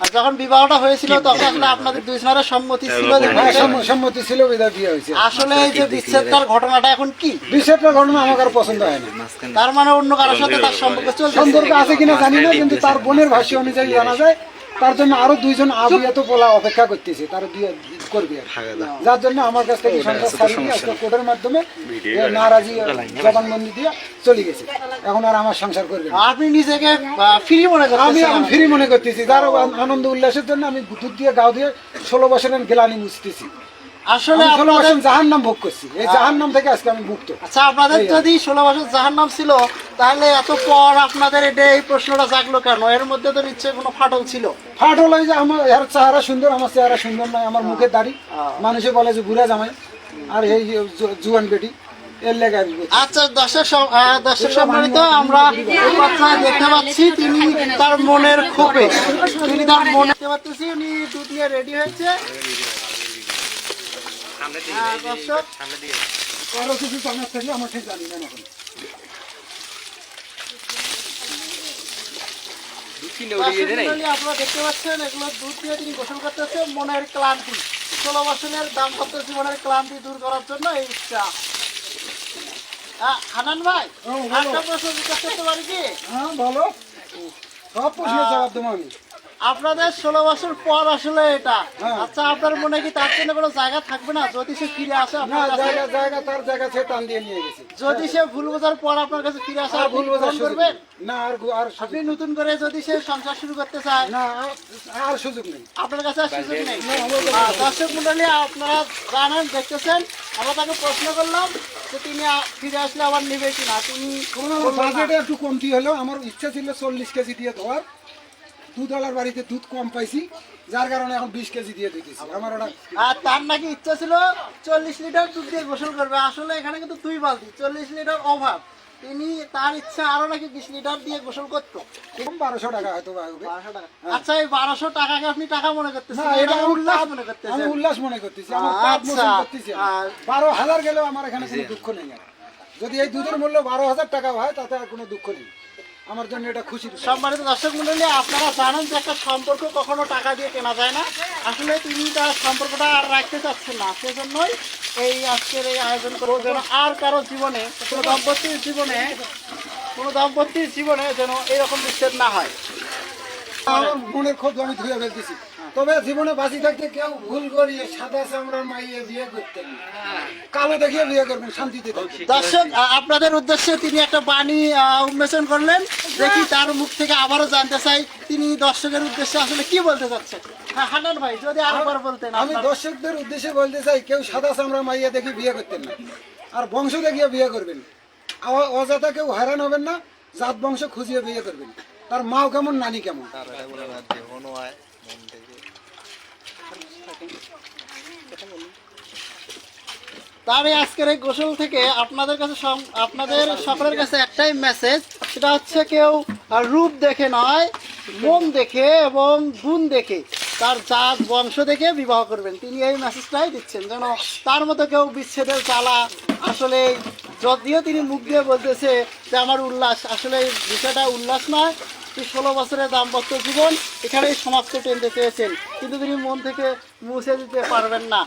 আর যখন বিবাহটা হয়েছিল তখন আসলে আপনাদের দুইজনের সম্মতি ছিল হ্যাঁ সম্ম- সম্মতি ছিল বিধায় বিয়ে হয়েছে। আসলে এই যে বিচ্ছেদটার ঘটনাটা এখন কি? বিচ্ছেদটার ঘটনা আমার আর পছন্দ হয় না। তার মানে অন্য কারোর সাথে তার সম্পর্ক চলছে সম্পর্ক আছে কিনা জানি না কিন্তু তার বোনের ভাষ্য অনুযায়ী জানা যায় তার জন্য আরও দুইজন আবিয়াত বলা অপেক্ষা করতেছে। তার বিয়ে করবে কি। যার জন্য আমার কাছ থেকে সংসার ছাড়িয়ে আজকে কোর্টের মাধ্যমে নারাজি জবানবন্দি দিয়ে চলে গেছে। এখন আর আমার সংসার করবে আপনি নিজেকে ফ্রি মনে করেন আমি এখন ফ্রি মনে করতেছি। যার আনন্দ উল্লাসের জন্য আমি দুধ দিয়ে গাও দিয়ে ষোলো বছরের গেলানি মুছতেছি। আসলে ষোলো বছর জাহান নাম ভোগ করছি। এই জাহান নাম থেকে আজকে আমি মুক্ত। আচ্ছা আপনাদের যদি ষোলো বছর জাহার নাম ছিল তাহলে এত পর আপনাদের এটা এই প্রশ্নটা জাগলো কেন? এর মধ্যে তো নিশ্চয়ই কোনো ফাটল ছিল। ফাট হলো এই যে আমার এর চেহারা সুন্দর আমার চেহারা সুন্দর নয় আমার মুখের দাড়ি। মানুষে বলে যে ঘুরে জামাই। আর এই জুয়ান বেটি এর লেগে আচ্ছা দর্শক দর্শক সম্মানিত আমরা দেখতে পাচ্ছি তিনি তার মনের ক্ষোভে তিনি তার মনে দেখতে পাচ্ছি উনি দুধ নিয়ে রেডি হয়েছে। হ্যাঁ, দর্শক। কারও কিছু জানার থাকলে আমার ঠিক জানি না এখন। আপনারা দেখতে পাচ্ছেন এগুলো দুধ দিয়ে তিনি গোসল করতেছে মনের ক্লান্তি। ষোলো বছরের দাম্পত্য জীবনের ক্লান্তি দূর করার জন্য এই ইচ্ছা। আহ, হানান ভাই একটা প্রশ্ন জিজ্ঞাসা করতে পারি কি? হ্যাঁ বলো। সব প্রশ্নের জবাব দেবো আমি। আপনাদের ষোলো বছর পর আসলে এটা। হ্যাঁ। আচ্ছা আপনার মনে কি তার জন্য কোনো জায়গা থাকবে না? যদি সে ফিরে আসে আপনার জায়গা জায়গা তার জায়গা সে টান দিয়ে নিয়ে গেছে। যদি সে ভুল বোঝার পর আপনার কাছে ফিরে আসে ভুল সুযোগ করবেন? না আর আর আপনি নতুন করে যদি সে সংসার শুরু করতে চায় না আর- সুযোগ নেই। আপনার কাছে আর সুযোগ নেই? দর্শক মন্ডলী আপনারা জানেন দেখতেছেন আমরা তাকে প্রশ্ন করলাম যে তিনি ফিরে আসলে আবার নিবে কিনা। তিনি আমার একটু কমতি হলো আমার ইচ্ছা ছিল চল্লিশ কেজি দিয়ে দেওয়ার দুধ আলার বাড়িতে দুধ কম পাইছি যার কারণে এখন বিশ কেজি দিয়ে দিতেছি। আমার ওটা আর তার নাকি ইচ্ছা ছিল চল্লিশ লিটার দুধ দিয়ে গোসল করবে আসলে এখানে কিন্তু দুই বালতি চল্লিশ লিটার অভাব। তিনি তার ইচ্ছা আরও নাকি বিশ লিটার দিয়ে গোসল করতো। বারোশো টাকা হয়তো বারোশো টাকা। আচ্ছা এই বারোশো টাকাকে আপনি টাকা মনে করতেছেন? এটা আমি উল্লাস মনে আমি করতেছেন উল্লাস মনে করতেছি আচ্ছা, আমি। বারো হাজার গেলেও আমার এখানে কোনো দুঃখ নেই। যদি এই দুধের মূল্য বারো হাজার টাকা হয় তাতে আর কোনো দুঃখ নেই। আমার জন্য এটা খুশি। সম্মানিত দর্শক মন্ডলী, আপনারা জানেন যে একটা সম্পর্ক কখনো টাকা দিয়ে কেনা যায় না। আসলে তিনি তার সম্পর্কটা আর রাখতে চাচ্ছেন না। সেজন্যই এই আজকের এই আয়োজন করব যেন আর কারও জীবনে, কোনো দম্পতির জীবনে, কোনো দম্পতির জীবনে যেন এরকম বিচ্ছেদ না হয়। আমার মনের ক্ষোভ আমি ধুয়ে ফেলতেছি। তবে জীবনে বাঁচি থাকতে কেউ ভুল করিয়ে সাদা চামড়ার মাইয়ে বিয়ে করতেন কালো দেখিয়ে বিয়ে করবেন শান্তিতে দর্শক আপনাদের উদ্দেশ্যে তিনি একটা বাণী উন্মোচন করলেন। দেখি তার মুখ থেকে আবারও জানতে চাই তিনি দর্শকের উদ্দেশ্যে আসলে কি বলতে চাচ্ছেন? হ্যাঁ হানান ভাই যদি আরেকবার বলতেন আমি দর্শকদের উদ্দেশ্যে বলতে চাই কেউ সাদা চামড়া মাইয়া দেখে বিয়ে করতেন না। আর বংশ দেখিয়ে বিয়ে করবেন। অযথা কেউ হয়রান হবেন না জাত বংশ খুঁজিয়ে বিয়ে করবেন। তার মাও কেমন নানি কেমন? তার আজকের এই গোসল থেকে আপনাদের কাছে আপনাদের সকলের কাছে একটাই মেসেজ সেটা হচ্ছে কেউ রূপ দেখে নয় মন দেখে এবং গুণ দেখে তার জাত বংশ দেখে বিবাহ করবেন। তিনি এই মেসেজটাই দিচ্ছেন যেন তার মতো কেউ বিচ্ছেদের জ্বালা আসলে যদিও তিনি মুখ দিয়ে বলতেছে যে আমার উল্লাস আসলে বিষয়টা উল্লাস নয় ষোলো বছরের দাম্পত্য জীবন এখানেই সমাপ্ত টেনতে চেয়েছেন কিন্তু তিনি মন থেকে মুছে দিতে পারবেন না।